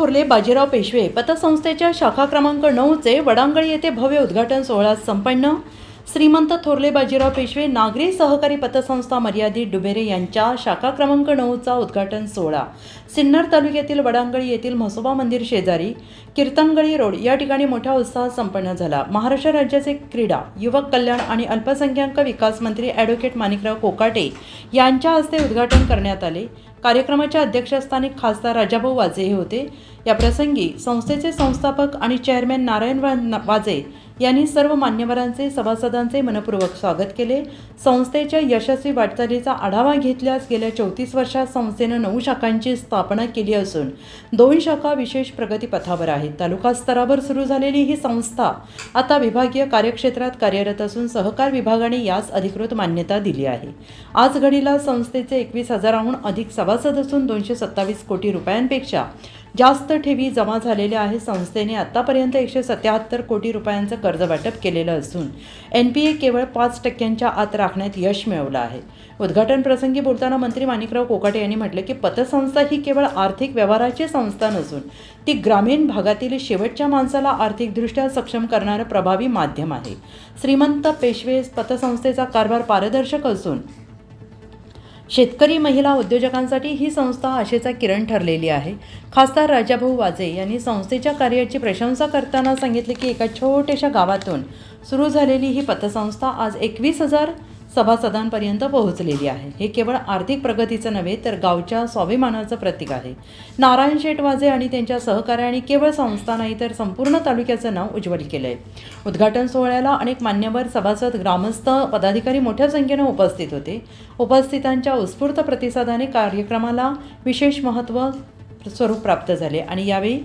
थोरले बाजीराव पेशवे पतसंस्थेच्या शाखा क्रमांक नऊचे वडांगळी येथे भव्य उद्घाटन सोहळा संपन्न. श्रीमंत थोरले बाजीराव पेशवे नागरी सहकारी पतसंस्था मर्यादित डुबेरे यांच्या शाखा क्रमांक नऊचा उद्घाटन सोहळा. सिन्नर तालुक्यातील वडांगळी येथील म्हसोबा मंदिर शेजारी कीर्तनगळी रोड या ठिकाणी मोठ्या उत्साहात संपन्न झाला. महाराष्ट्र राज्याचे क्रीडा युवक कल्याण आणि अल्पसंख्याक विकास मंत्री ॲडव्होकेट माणिकराव कोकाटे यांच्या हस्ते उद्घाटन करण्यात आले. कार्यक्रमाच्या अध्यक्षस्थानी खासदार राजाभाऊ वाजे हे होते. या प्रसंगी संस्थेचे संस्थापक आणि चेअरमॅन नारायण वाजे यांनी सर्व मान्यवरांचे सभासदांचे मनपूर्वक स्वागत केले. संस्थेच्या यशस्वी वाटचालीचा आढावा घेतल्यास गेल्या चौतीस वर्षात संस्थेनं नऊ शाखांची स्थापना केली असून दोन शाखा विशेष प्रगतीपथावर आहेत. तालुका स्तरावर सुरू झालेली ही संस्था आता विभागीय कार्यक्षेत्रात कार्यरत असून सहकार विभागाने यास अधिकृत मान्यता दिली आहे. आज घडीला संस्थेचे एकवीस हजाराहून अधिक सभासद असून दोनशे सत्तावीस कोटी रुपयांपेक्षा जास्त ठेवी जमा झालेल्या आहे संस्थेने आतापर्यंत एकशे सत्याहत्तर कोटी रुपयांचं कर्ज वाटप केलेलं असून एन पी ए केवळ पाच टक्क्यांच्या आत राखण्यात यश मिळवलं आहे. उद्घाटन प्रसंगी बोलताना मंत्री माणिकराव कोकाटे यांनी म्हटलं की पतसंस्था ही केवळ आर्थिक व्यवहाराची संस्था नसून ती ग्रामीण भागातील शेवटच्या माणसाला आर्थिकदृष्ट्या सक्षम करणारं प्रभावी माध्यम आहे. श्रीमंत पेशवे पतसंस्थेचा कारभार पारदर्शक असून शेतकरी महिला उद्योजकांसाठी ही संस्था आशेचा किरण ठरलेली आहे. खासदार राजाभाऊ वाजे यांनी संस्थेच्या कार्याची प्रशंसा करताना सांगितले की एका छोट्याशा गावातून सुरू झालेली ही पतसंस्था आज एकवीस हजार सभासदांपर्यंत पोहोचलेली आहे. हे केवळ आर्थिक प्रगतीचं नव्हे तर गावच्या स्वाभिमानाचं प्रतीक आहे. नारायण शेटवाजे आणि त्यांच्या सहकार्याने केवळ संस्था नाही तर संपूर्ण तालुक्याचं नाव उज्ज्वल केलं आहे उद्घाटन सोहळ्याला अनेक मान्यवर सभासद ग्रामस्थ पदाधिकारी मोठ्या संख्येनं उपस्थित होते. उपस्थितांच्या उत्स्फूर्त प्रतिसादाने कार्यक्रमाला विशेष महत्त्व स्वरूप प्राप्त झाले आणि यावेळी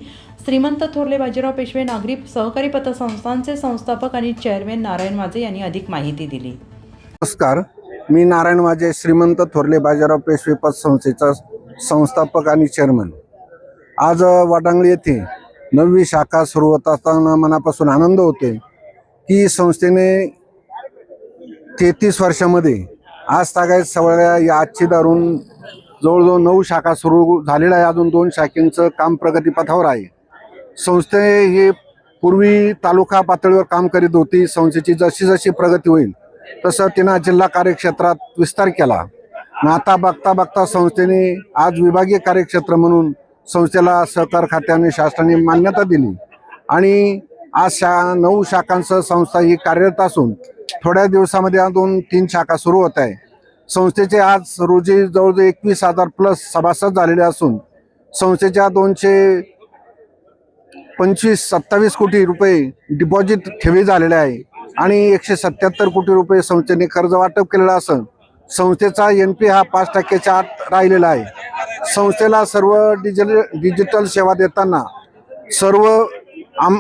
श्रीमंत थोरले बाजीराव पेशवे नागरी सहकारी पतसंस्थांचे संस्थापक आणि चेअरमॅन नारायण वाजे यांनी अधिक माहिती दिली. नमस्कार. मी नारायण माझे श्रीमंत थोरले बाजीराव पेशवे पतसंस्थेचा संस्थापक आणि चेअरमन आज अ, वाटांगळी येथे नववी शाखा सुरू होत असताना मनापासून आनंद होते की संस्थेने तेहतीस वर्षामध्ये आज तागायत सवळ्या या आजची दारून जवळजवळ नऊ शाखा सुरू झालेल्या आहे. अजून दोन शाखेंचं काम प्रगतीपथावर आहे. संस्थे हे पूर्वी तालुका पातळीवर काम करीत होती. संस्थेची जशी जशी प्रगती होईल तसं तिनं जिल्हा कार्यक्षेत्रात विस्तार केला. आता बघता बघता संस्थेने आज विभागीय कार्यक्षेत्र म्हणून संस्थेला सहकार खात्याने शासनाने मान्यता दिली. आणि आज शा नऊ शाखांसह संस्था ही कार्यरत असून थोड्या दिवसामध्ये अजून तीन शाखा सुरू होत आहे. संस्थेचे आज रोजी जवळजवळ एकवीस हजार प्लस सभासद झालेले असून संस्थेच्या दोनशे पंचवीस सत्तावीस कोटी रुपये डिपॉझिट ठेवी झालेले आहे. आणि एकशे सत्याहत्तर कोटी रुपये संस्थेने कर्ज वाटप केलेलं असून संस्थेचा एन पी हा पाच टक्क्याच्या आत राहिलेला आहे. संस्थेला सर्व डिजिटल डिजिटल सेवा देताना सर्व आम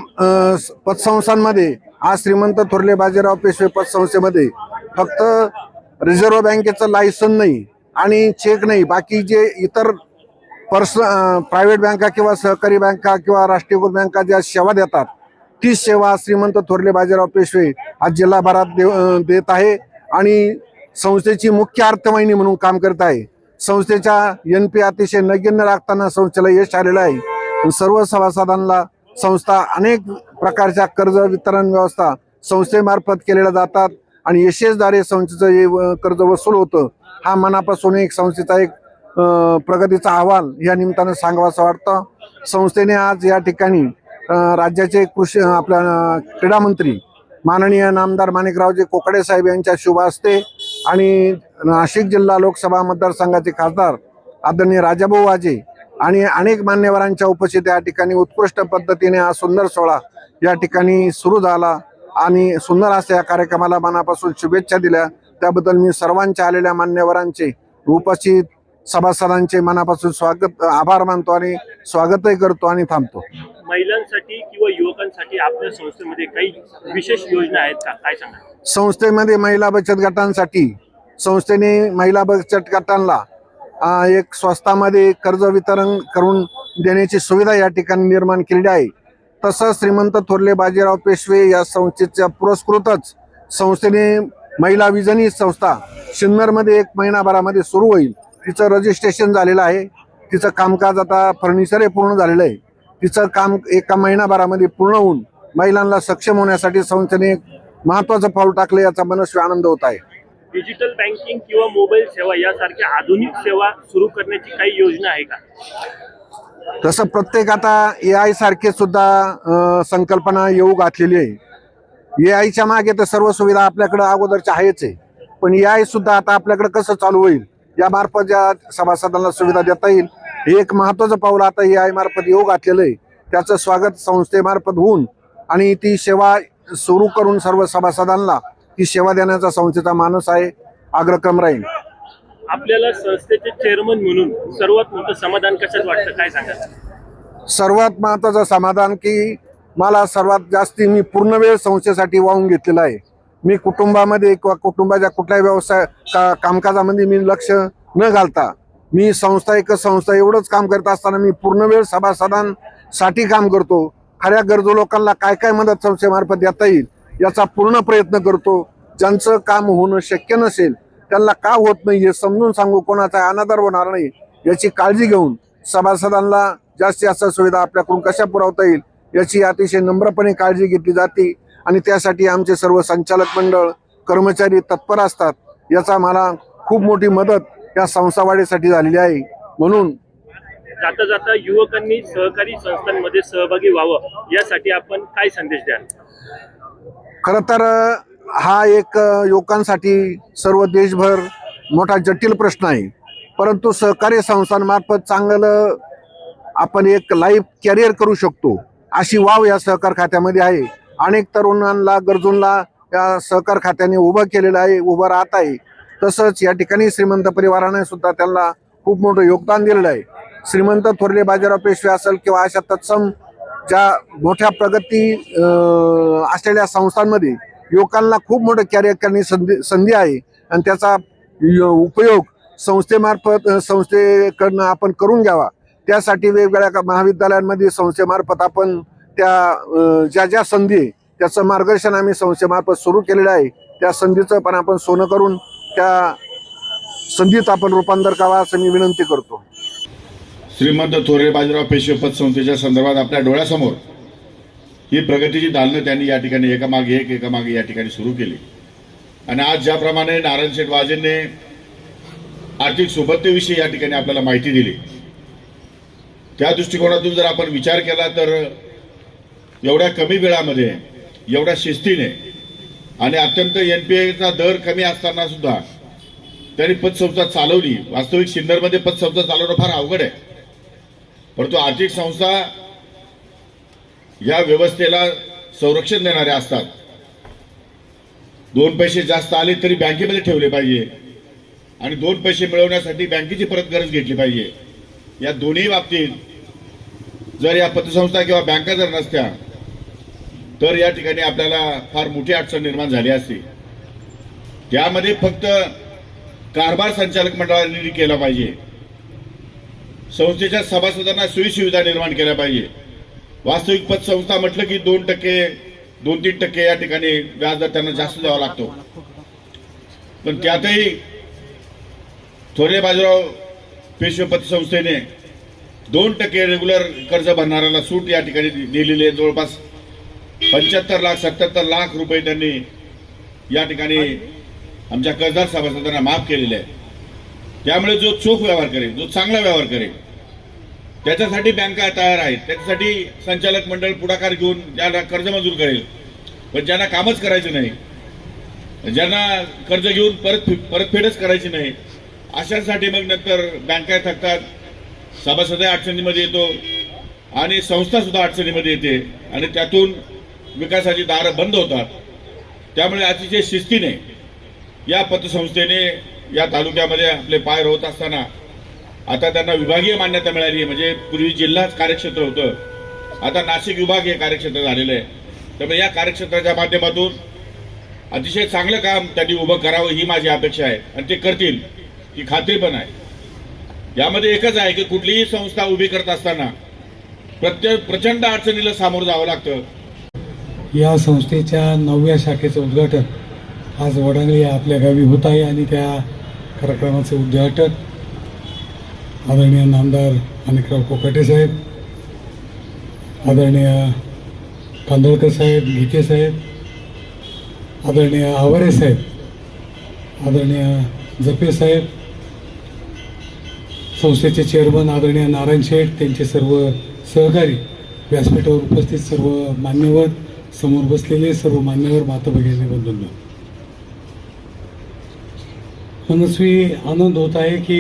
पतसंस्थांमध्ये आज श्रीमंत थोरले बाजीराव पेशवे पतसंस्थेमध्ये फक्त रिझर्व्ह बँकेचं लायसन नाही आणि चेक नाही बाकी जे इतर पर्स प्रायव्हेट बँका किंवा सहकारी बँका किंवा राष्ट्रीयकृत बँका ज्या सेवा देतात तीच सेवा श्रीमंत थोरले बाजीराव पेशवे आज जिल्हाभरात देव देत आहे आणि संस्थेची मुख्य अर्थवाहिनी म्हणून काम करत आहे. संस्थेच्या एन पी अतिशय नगण्य राखताना संस्थेला यश आलेलं आहे. सर्व सभासदांना संस्था अनेक प्रकारच्या कर्ज वितरण व्यवस्था संस्थेमार्फत केलेल्या जातात आणि यशेसद्वारे संस्थेचं हे कर्ज वसूल होतं. हा मनापासून एक संस्थेचा एक प्रगतीचा अहवाल या निमित्तानं सांगावासा वाटतं. संस्थेने आज या ठिकाणी राज्याचे कृषी आपल्या क्रीडा मंत्री माननीय नामदार माणिकरावजी कोकडे साहेब यांच्या शुभ हस्ते आणि नाशिक जिल्हा लोकसभा मतदारसंघाचे खासदार आदरणीय राजाभाऊ वाजे आणि अनेक मान्यवरांच्या उपस्थित या ठिकाणी उत्कृष्ट पद्धतीने हा सुंदर सोहळा या ठिकाणी सुरू झाला. आणि सुंदर असं या कार्यक्रमाला मनापासून शुभेच्छा दिल्या. त्याबद्दल मी सर्वांच्या आलेल्या मान्यवरांचे उपस्थित सभासदांचे मनापासून स्वागत आभार मानतो आणि स्वागतही करतो आणि थांबतो. महिलांसाठी किंवा युवकांसाठी आपल्या संस्थेमध्ये काही विशेष योजना आहेत का? काय सांगा संस्थेमध्ये महिला बचत गटांसाठी संस्थेने महिला बचत गटांना एक स्वस्तामध्ये कर्ज वितरण करून देण्याची सुविधा या ठिकाणी निर्माण केलेली आहे. तसंच श्रीमंत थोरले बाजीराव पेशवे या संस्थेच्या पुरस्कृतच संस्थेने महिला विजनी संस्था सिन्नरमध्ये एक महिनाभरामध्ये सुरू होईल. तिचं रजिस्ट्रेशन झालेलं आहे. तिचं कामकाज आता फर्निचरही पूर्ण झालेलं आहे. तिचं काम एका महिनाभरामध्ये पूर्ण होऊन महिलांना सक्षम होण्यासाठी संस्थेने महत्वाचं पाऊल टाकलं याचा मनस्वी आनंद होत आहे. डिजिटल बँकिंग किंवा मोबाईल सेवा यासारख्या आधुनिक सेवा सुरू करण्याची काही योजना आहे का? तसं प्रत्येक आता ए आय सारखे सुद्धा संकल्पना येऊ घातलेली आहे. ए आयच्या मागे तर सर्व सुविधा आपल्याकडे अगोदरच्या आहेच आहे. पण ए आय सुद्धा आता आपल्याकडे कसं चालू होईल? या मार्फत ज्या सभासदांना सुविधा देता येईल हे एक महत्वाचं पाऊल आता ए आय मार्फत येऊ घातलेलं आहे. त्याचं स्वागत संस्थेमार्फत होऊन आणि ती सेवा सुरू करून सर्व सभासदांना ती सेवा देण्याचा संस्थेचा मानस आहे अग्रक्रम राहील. आपल्याला संस्थेचे चेअरमन म्हणून सर्वात मोठं समाधान कशात वाटतं? काय सांगा सर्वात महत्वाचं समाधान की मला सर्वात जास्ती मी पूर्ण वेळ संस्थेसाठी वाहून घेतलेला आहे. मी कुटुंबामध्ये किंवा कुटुंबाच्या कुठल्याही व्यवसाय का कामकाजामध्ये मी लक्ष न घालता मी संस्था एक संस्था एवढंच काम करत असताना मी पूर्ण वेळ सभासदांसाठी काम करतो. खऱ्या गरजू लोकांना काय काय मदत संस्थेमार्फत देता येईल याचा पूर्ण प्रयत्न करतो. ज्यांचं काम होणं शक्य नसेल त्यांना का होत नाही हे समजून सांगू कोणाचा अनादर होणार नाही याची काळजी घेऊन सभासदांना जास्तीत जास्त सुविधा आपल्याकडून कशा पुरवता येईल याची अतिशय नम्रपणे काळजी घेतली जाते. आणि त्यासाठी आमचे सर्व संचालक मंडळ कर्मचारी तत्पर असतात याचा मला खूप मोठी मदत या संस्थावाढीसाठी झालेली आहे. म्हणून जाता जाता युवकांनी सहकारी संस्थांमध्ये सहभागी व्हावं यासाठी आपण काय संदेश द्याल? खरं तर हा एक युवकांसाठी सर्व देशभर मोठा जटिल प्रश्न आहे. परंतु सहकारी संस्थांमार्फत चांगलं आपण एक लाईफ कॅरियर करू शकतो अशी वाव या सहकार खात्यामध्ये आहे. अनेक तरुणांना गरजूंना या सहकार खात्याने उभं केलेलं आहे उभं राहत आहे. तसंच या ठिकाणी श्रीमंत परिवाराने सुद्धा त्यांना खूप मोठं योगदान दिलेलं आहे. श्रीमंत थोरले बाजीराव पेशवे असेल किंवा अशा तत्सम ज्या मोठ्या प्रगती असलेल्या संस्थांमध्ये युवकांना खूप मोठं कॅरियर करण्याची संधी संधी आहे आणि त्याचा य- उपयोग संस्थेमार्फत संस्थेकडनं आपण करून घ्यावा. त्यासाठी वेगवेगळ्या महाविद्यालयांमध्ये संस्थेमार्फत आपण त्या ज्या ज्या संधी त्याचं मार्गदर्शन आम्ही संस्थेमार्फत सुरू केलेलं आहे त्या संधीचं पण आपण सोनं करून त्या संधीत आपण रूपांतर करावा असं मी विनंती करतो. श्रीमंत थोरे बाजीराव पेशवे पतसंस्थेच्या संदर्भात आपल्या डोळ्यासमोर ही प्रगतीची दालनं त्यांनी या ठिकाणी एकामागे एक एकामागे या ठिकाणी सुरू केली. आणि आज ज्याप्रमाणे नारायण शेठ वाजेंनी आर्थिक सुबत्तेविषयी या ठिकाणी आपल्याला माहिती दिली. त्या दृष्टिकोनातून जर आपण विचार केला तर एवढ्या कमी वेळामध्ये एवढ्या शिस्तीने आणि अत्यंत एन पी एचा दर कमी असताना सुद्धा त्यांनी पतसंस्था चालवली. वास्तविक सिन्नरमध्ये पतसंस्था चालवणं फार अवघड आहे. परंतु आर्थिक संस्था या व्यवस्थेला संरक्षण देणाऱ्या असतात. दोन पैसे जास्त आले तरी बँकेमध्ये ठेवले पाहिजे. आणि दोन पैसे मिळवण्यासाठी बँकेची परत गरज घेतली पाहिजे. या दोन्ही बाबतीत जर या पतसंस्था किंवा बँका जर नसत्या तर या ठिकाणी आपल्याला फार मोठी अडचण निर्माण झाली असती. त्यामध्ये फक्त कारभार संचालक मंडळाने केला पाहिजे. संस्थेच्या सभासदांना सोयीसुविधा निर्माण केल्या पाहिजे. वास्तविक पतसंस्था म्हटलं की दोन टक्के दोन तीन टक्के या ठिकाणी व्याजदर त्यांना जास्त द्यावा लागतो. पण त्यातही थोडे बाजीराव पेशवे पतसंस्थेने दोन टक्के रेग्युलर कर्ज भरणाऱ्याला सूट या ठिकाणी दिलेली आहे. जवळपास पंच्याहत्तर लाख सत्याहत्तर लाख रुपये त्यांनी या ठिकाणी आमच्या कर्जदार सभासदांना माफ केलेले आहे त्यामुळे जो चोख व्यवहार करेल जो चांगला व्यवहार करेल त्याच्यासाठी बँका तयार आहेत? त्याच्यासाठी संचालक मंडळ पुढाकार घेऊन ज्यांना कर्ज मंजूर करेल पण ज्यांना कामच करायचं नाही ज्यांना कर्ज घेऊन परत परतफेडच करायची नाही अशासाठी मग नंतर बँका थकतात? सभासदही अडचणीमध्ये येतो आणि संस्था सुद्धा अडचणीमध्ये येते आणि त्यातून विकासाची दारं बंद होतात. त्यामुळे अतिशय शिस्तीने या पतसंस्थेने या तालुक्यामध्ये आपले पाय रोवत असताना आता त्यांना विभागीय मान्यता मिळाली. आहे म्हणजे पूर्वी जिल्हाच कार्यक्षेत्र होतं. आता नाशिक विभाग हे कार्यक्षेत्र झालेलं आहे. त्यामुळे या कार्यक्षेत्राच्या माध्यमातून अतिशय चांगलं काम त्यांनी उभं करावं ही माझी अपेक्षा आहे. आणि ते करतील ही खात्री पण आहे. यामध्ये एकच आहे की कुठलीही संस्था उभी करत असताना प्रत्येक प्रचंड अडचणीला सामोरं जावं लागतं. या संस्थेच्या नवव्या शाखेचं उद्घाटन आज वडांगली आपल्या गावी होत आहे आणि त्या कार्यक्रमाचं उद्घाटन आदरणीय नामदार अनिकराव कोकाटे साहेब आदरणीय कांदळकर साहेब गीते साहेब आदरणीय आवारे साहेब आदरणीय जपे साहेब संस्थेचे चेअरमन आदरणीय नारायण शेठ त्यांचे सर्व सहकारी व्यासपीठावर उपस्थित सर्व मान्यवर समोर बसलेले सर्व मान्यवर माता भगिनी मनस्वी आनंद होत आहे की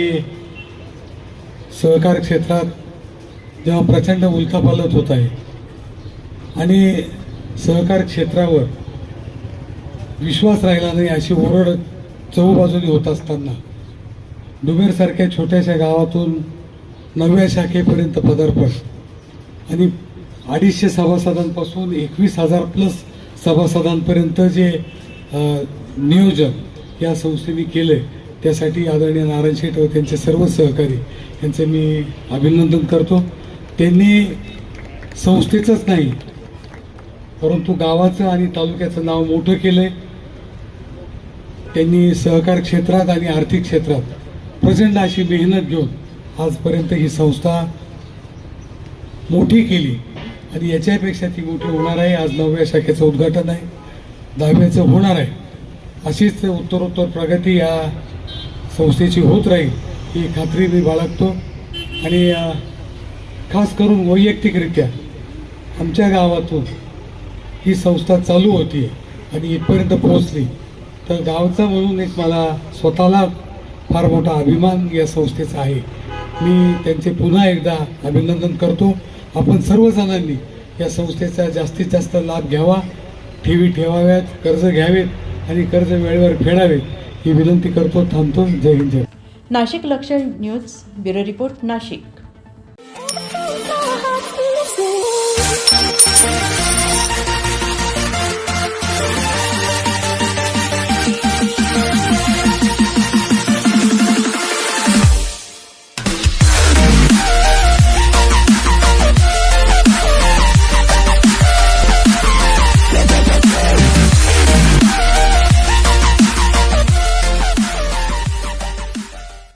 सहकार क्षेत्रात जेव्हा प्रचंड उलथापालत होत आहे आणि सहकार क्षेत्रावर विश्वास राहिला नाही अशी ओरड चहूबाजूनी होत असताना डुबेरसारख्या छोट्याशा गावातून नव्या शाखेपर्यंत पदार्पण आणि अडीचशे सभासदांपासून एकवीस हजार प्लस सभासदांपर्यंत जे नियोजन या संस्थेने केलं त्यासाठी आदरणीय नारायण शेठ व त्यांचे सर्व सहकारी यांचे मी अभिनंदन करतो. त्यांनी संस्थेचंच नाही परंतु गावाचं आणि तालुक्याचं नाव मोठं केलंय. त्यांनी सहकार क्षेत्रात आणि आर्थिक क्षेत्रात प्रचंड अशी मेहनत घेऊन आजपर्यंत ही संस्था मोठी केली. आणि याच्यापेक्षा ती मोठी होणार आहे. आज नवव्या शाखेचं उद्घाटन आहे. दहाव्याचं होणार आहे. अशीच उत्तरोत्तर प्रगती या संस्थेची होत राहील ही खात्री मी बाळगतो. आणि खास करून वैयक्तिकरित्या आमच्या गावातून ही संस्था चालू होती आणि इथपर्यंत पोहोचली तर गावचा म्हणून एक मला स्वतःला फार मोठा अभिमान या संस्थेचा आहे. मी त्यांचे पुन्हा एकदा अभिनंदन करतो. आपण सर्वजणांनी या संस्थेचा जास्तीत जास्त लाभ घ्यावा ठेवी ठेवाव्यात कर्ज घ्यावेत आणि कर्ज वेळेवर फेडावेत ही विनंती करतो थांबतो. जय हिंद जय नाशिक लक्ष news bureau report Nashik. Thank you.